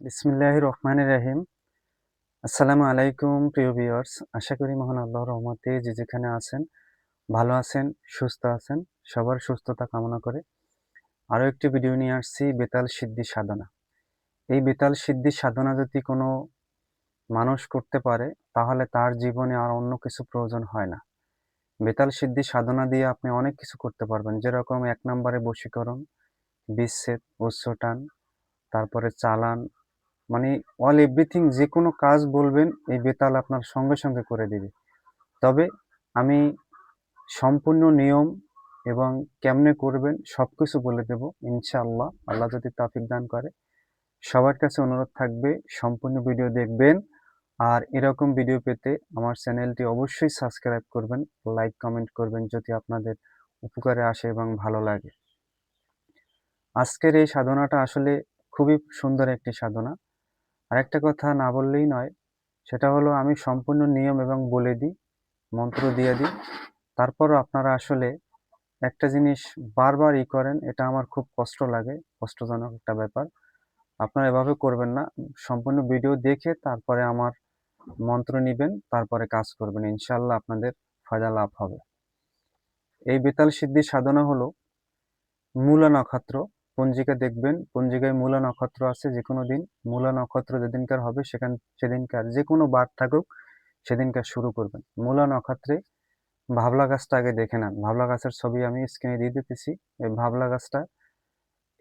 বিসমিল্লাহ রহমান রাহিম। আসসালামু আলাইকুম প্রিয় ভিউয়ার্স, আশা করি মহান আল্লাহ রহমতে যে যেখানে আছেন, ভালো আছেন, সুস্থ আছেন, সবার সুস্থতা কামনা করে আরও একটি ভিডিও নিয়ে আসছি, বেতাল সিদ্ধি সাধনা। এই বেতাল সিদ্ধি সাধনা যদি কোনো মানুষ করতে পারে, তাহলে তার জীবনে আর অন্য কিছু প্রয়োজন হয় না। বেতাল সিদ্ধি সাধনা দিয়ে আপনি অনেক কিছু করতে পারবেন, যেরকম এক নম্বরে বশীকরণ, বিচ্ছেদ উচ্চটান তারপরে চালান মানে অল এভরিথিং যে কোনো কাজ বলবেন, এই বেতাল আপনার সঙ্গে সঙ্গে করে দিবে। তবে আমি সম্পূর্ণ নিয়ম এবং কেমনে করবেন সব কিছু বলে দেব, ইনশাআল্লাহ। আল্লাহ যদি তাফিক দান করে। সবার কাছে অনুরোধ থাকবে, সম্পূর্ণ ভিডিও দেখবেন। আর এরকম ভিডিও পেতে আমার চ্যানেলটি অবশ্যই সাবস্ক্রাইব করবেন, লাইক, কমেন্ট করবেন যদি আপনাদের উপকারে আসে এবং ভালো লাগে। আজকের এই সাধনাটা আসলে খুবই সুন্দর একটি সাধনা। আরেকটা কথা না বললেই নয়, সেটা হলো আমি সম্পূর্ণ নিয়ম এবং বলে দিই, মন্ত্র দিয়ে দিই। তারপরও আপনারা আসলে একটা জিনিস বারবার ই করেন, এটা আমার খুব কষ্ট লাগে, কষ্টজনক একটা ব্যাপার। আপনারা এভাবে করবেন না, সম্পূর্ণ ভিডিও দেখে তারপরে আমার মন্ত্র নিবেন, তারপরে কাজ করবেন ইনশাল্লাহ আপনাদের ফায়দা লাভ হবে। এই বেতাল সিদ্ধি সাধনা হলো মূলা নক্ষত্র পঞ্জিকা দেখবেন, পঞ্জিকায় মূলা নক্ষত্র আছে যে কোনো দিন। মূলা নক্ষত্র যেদিনকার হবে সেখান, সেদিনকার যে কোনো বার থাকুক, সেদিনকার শুরু করবেন। মূলা নক্ষত্রে ভাবলা গাছটা আগে দেখে নেন। ভাবলা গাছের ছবি আমি স্ক্রিনে দিয়ে দিতেছি। এই ভাবলা গাছটা,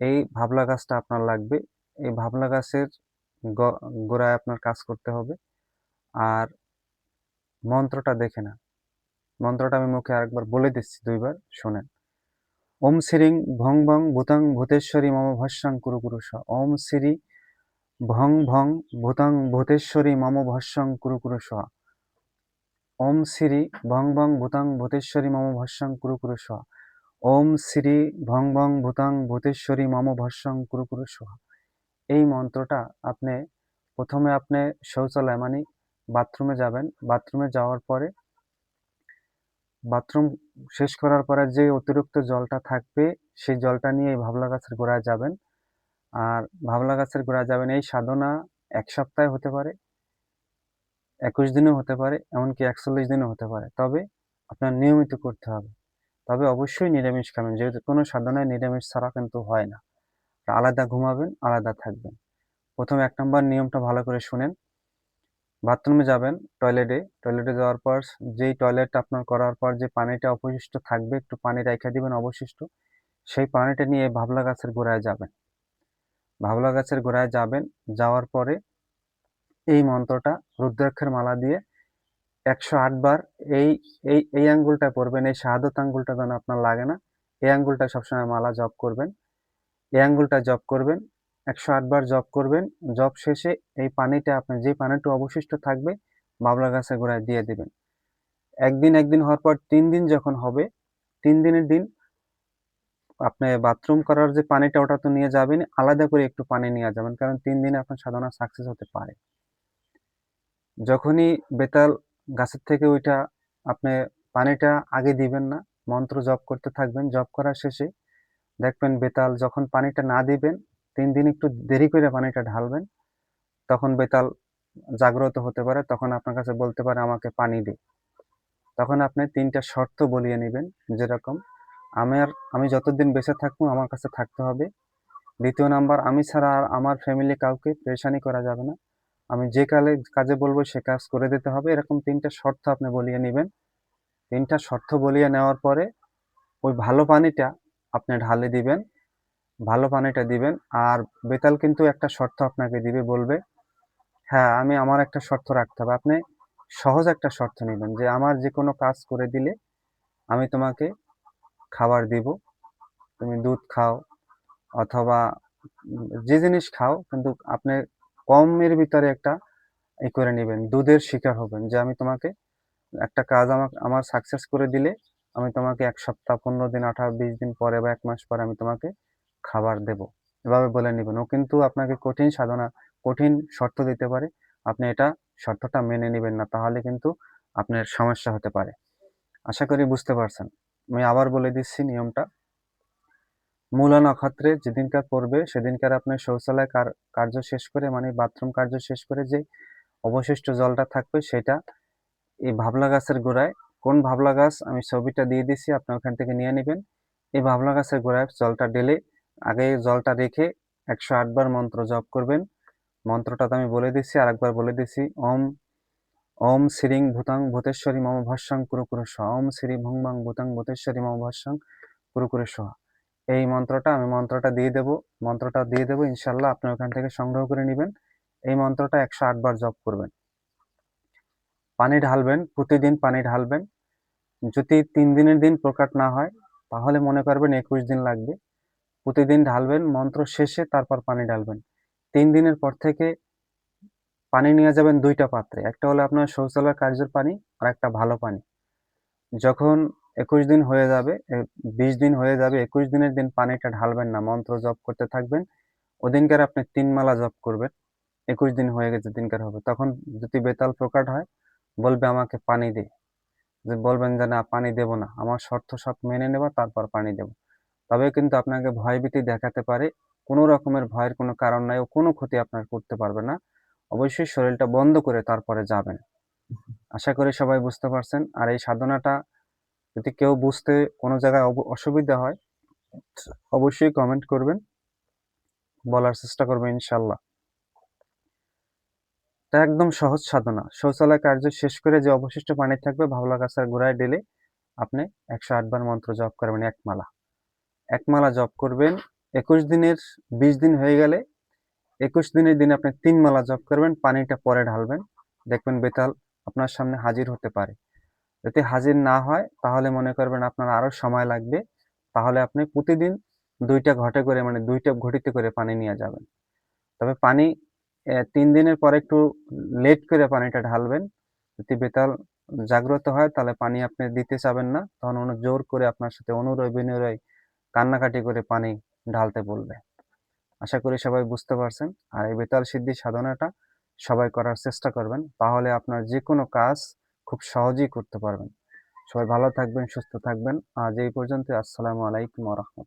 এই ভাবলা গাছটা আপনার লাগবে। এই ভাবলা গাছের গোড়ায় আপনার কাজ করতে হবে। আর মন্ত্রটা দেখে না মন্ত্রটা আমি মুখে আরেকবার বলে দিচ্ছি দুইবার, শোনেন। ওম শ্রীং ভং ভং ভূতাং ভূতেশ্বরী মম ভস্যাং কুরু কুরু স। ওম শ্রী ভং ভং ভূতাং ভূতেশ্বরী মম ভস্যাং কুরু কুরু স। ওম শ্রী ভং ভং ভূতাং ভূতেশ্বরী মম ভস্যাং কুরু কুরু স। ওম শ্রী ভং ভং ভূতাং ভূতেশ্বরী মম ভস্যাং কুরু কুরু স। এই মন্ত্রটা আপনি প্রথমে আপনি শৌচালয় মানে বাথরুমে যাবেন। বাথরুমে যাওয়ার পরে বাথরুম শেষ করার পরে যে অতিরিক্ত জলটা থাকবে, সেই জলটা নিয়ে এই ভাবলা গাছের গোড়ায় যাবেন। আর ভাবলা গাছের গোড়ায় যাবেন, এই সাধনা এক সপ্তাহে হতে পারে, একুশ দিনও হতে পারে, এমনকি একচল্লিশ দিনও হতে পারে। তবে আপনার নিয়মিত করতে হবে। তবে অবশ্যই নিরামিষ খাবেন, যেহেতু কোনো সাধনায় নিরামিষ ছাড়া কিন্তু হয় না। আলাদা ঘুমাবেন, আলাদা থাকবেন। প্রথম এক নম্বর নিয়মটা ভালো করে শুনেন। বাথরুমে যাবেন টয়লেটে টয়লেটে যাওয়ার পর যেই টয়লেট আপনার করার পর যে পানিটা অবশিষ্ট থাকবে, একটু পানি রেখে দিবেন অবশিষ্ট। সেই পানিটা নিয়ে ভাবলা গাছের গোড়ায় যাবেন। ভাবলা গাছের গোড়ায় যাবেন, যাওয়ার পরে এই মন্ত্রটা রুদ্রাক্ষের মালা দিয়ে একশো বার এই এই এই আঙ্গুলটা পড়বেন এই শাহাদত আঙ্গুলটা যেন আপনার লাগে না। এই আঙ্গুলটা সবসময় মালা জপ করবেন। এই আঙ্গুলটা জপ করবেন একশো আটবার জপ করবেন। জপ শেষে এই পানিটা আপনি যে পানিটা অবশিষ্ট থাকবে, বাবলা গাছের গোড়ায় দিয়ে দেবেন। একদিন একদিন হওয়ার পর তিন দিন যখন হবে, তিন দিনের দিন আপনি বাথরুম করার যে পানিটা ওটা তো নিয়ে যাবেন আলাদা করে একটু পানি নিয়ে যাবেন, কারণ তিন দিনে আপনার সাধনা সাকসেস হতে পারে। যখনই বেতাল গাছের থেকে ওইটা আপনি পানিটা আগে দিবেন না, মন্ত্র জপ করতে থাকবেন, জপ করার শেষে দেখবেন বেতাল যখন পানিটা না দিবেন তিন দিন একটু দেরি করে পানিটা ঢালবেন, তখন বেতাল জাগ্রত হতে পারে, তখন আপনার কাছে বলতে পারে, আমাকে পানি দে। তখন আপনি তিনটা শর্ত বলিয়ে নেবেন, যেরকম, আমার, আমি যতদিন বেঁচে থাকব, আমার কাছে থাকতে হবে। দ্বিতীয় নাম্বার, আমি ছাড়া আর আমার ফ্যামিলি কাউকে প্রেশানি করা যাবে না। আমি যে কালে, কাজে বলব, সে কাজ করে দিতে হবে। এরকম তিনটা শর্ত আপনি বলিয়ে নেবেন। তিনটা শর্ত বলিয়ে নেওয়ার পরে, ওই ভালো পানিটা আপনি ঢালে দিবেন। ভালো পানিটা দিবেন। আর বেতাল কিন্তু একটা শর্ত আপনাকে দিবে, বলবে হ্যাঁ আমি আমার একটা শর্ত রাখতে হবে। আপনি সহজ একটা শর্ত নেবেন যে, আমার যে কোনো কাজ করে দিলে আমি তোমাকে খাবার দিব। তুমি দুধ খাও অথবা যে জিনিস খাও, কিন্তু আপনি কমের ভিতরে একটা ই করে নেবেন, দুধের শিকার হবেন যে, আমি তোমাকে একটা কাজ আমাকে, আমার সাকসেস করে দিলে আমি তোমাকে এক সপ্তাহ, পনেরো দিন, আঠারো, বিশ দিন পরে বা এক মাস পরে আমি তোমাকে খাবার দেব। এভাবে বলে নেবেন। ও কিন্তু আপনাকে কঠিন সাধনা, কঠিন শর্ত দিতে পারে। আপনি এটা শর্তটা মেনে নেবেন না, তাহলে কিন্তু আপনার সমস্যা হতে পারে। আশা করি বুঝতে পারছেন। আমি আবার বলে দিচ্ছি নিয়মটা। মূলা নক্ষত্রে যেদিনকার পড়বে, সেদিনকার আপনার শৌচালয় কার- কার্য শেষ করে মানে বাথরুম কার্য শেষ করে যে অবশিষ্ট জলটা থাকবে, সেটা এই ভাবলা গাছের গোড়ায়, কোন ভাবলা গাছ, আমি ছবিটা দিয়ে দিছি আপনি ওখান থেকে নিয়ে নেবেন। এই ভাবলা গাছের গোড়ায় জলটা ঢেলে আগে জলটা রেখে একশো আটবার মন্ত্র জপ করবেন। মন্ত্রটা তো আমি বলে দিচ্ছি আরেকবার বলে দিচ্ছি ওম ওম শ্রীং ভূতাং ভূতেশ্বরী মম ভস্যং কুরু কুরু ওম শ্রী ভং ভং ভূতাং ভূতেশ্বরী মম ভস্যং কুরু কুরু এই মন্ত্রটা আমি মন্ত্রটা দিয়ে দেব, মন্ত্রটা দিয়ে দেবো, ইনশাল্লাহ আপনি ওখান থেকে সংগ্রহ করে নেবেন। এই মন্ত্রটা একশো আটবার জপ করবেন। পানি ঢালবেন, প্রতিদিন পানি ঢালবেন। যদি তিন দিনের দিন প্রকাট না হয়, তাহলে মনে করবেন একুশ দিন লাগবে। প্রতিদিন ঢালবেন, মন্ত্র শেষে তারপর পানি ঢালবেন। তিন দিনের পর থেকে পানি নিয়ে যাবেন দুইটা পাত্রে। একটা হলো আপনার শৌচালয় কার্যের পানি, আর একটা ভালো পানি। যখন একুশ দিন হয়ে যাবে বিশ দিন হয়ে যাবে, একুশ দিনের দিন পানিটা ঢালবেন না, মন্ত্র জপ করতে থাকবেন। ওদিনকার আপনি তিন মালা জপ করবেন, একুশ দিন হয়ে গেছে দিনকার হবে। তখন যদি বেতাল প্রকাট হয়, বলবে আমাকে পানি দে। যে বলবেন যে, না, পানি দেব না, আমার শর্ত সব মেনে নেব, তারপর পানি দেব। তবে কিন্তু আপনাকে ভয়ভীতি দেখাতে পারে, কোনো রকমের ভয়ের কোনো কারণ নাই ও কোনো ক্ষতি আপনার করতে পারবে না। অবশ্যই শরীরটা বন্ধ করে তারপরে যাবেন। আশা করি সবাই বুঝতে পারছেন। আর এই সাধনাটা যদি কেউ বুঝতে কোনো জায়গায় অসুবিধা হয়, অবশ্যই কমেন্ট করবেন। বলার চেষ্টা করবেন ইনশাল্লাহ। এটা একদম সহজ সাধনা। শৌচালয় কার্য শেষ করে যে অবশিষ্ট পানি থাকবে ভাবলা গাছের গোড়ায় ঢেলে আপনি একশো আটবার মন্ত্র জপ করবেন, এক মালা এক মালা জপ করবেন। একুশ দিনের, বিশ দিন হয়ে গেলে একুশ দিনের দিন আপনি তিন মালা জপ করবেন, পানিটা পরে ঢালবেন। দেখবেন বেতাল আপনার সামনে হাজির হতে পারে। যদি হাজির না হয়, তাহলে মনে করবেন আপনার আরও সময় লাগবে। তাহলে আপনি প্রতিদিন দুইটা ঘটে করে মানে দুইটা ঘটিতে করে পানি নিয়ে যাবেন। তবে পানি তিন দিনের পরে একটু লেট করে পানিটা ঢালবেন। যদি বেতাল জাগ্রত হয়, তাহলে পানি আপনি দিতে চাবেন না। তখন উনি জোর করে আপনার সাথে অনুরয় বিনয় কান্নাকাটি করে পানি ঢালতে বলবে। আশা করি সবাই বুঝতে পারছেন। আর এই বেতাল সিদ্ধি সাধনাটা সবাই করার চেষ্টা করবেন। তাহলে আপনার যে কোনো কাজ খুব সহজেই করতে পারবেন। সবাই ভালো থাকবেন, সুস্থ থাকবেন। আজ এই পর্যন্ত আসসালামু আলাইকুম রহমতুল্লাহ।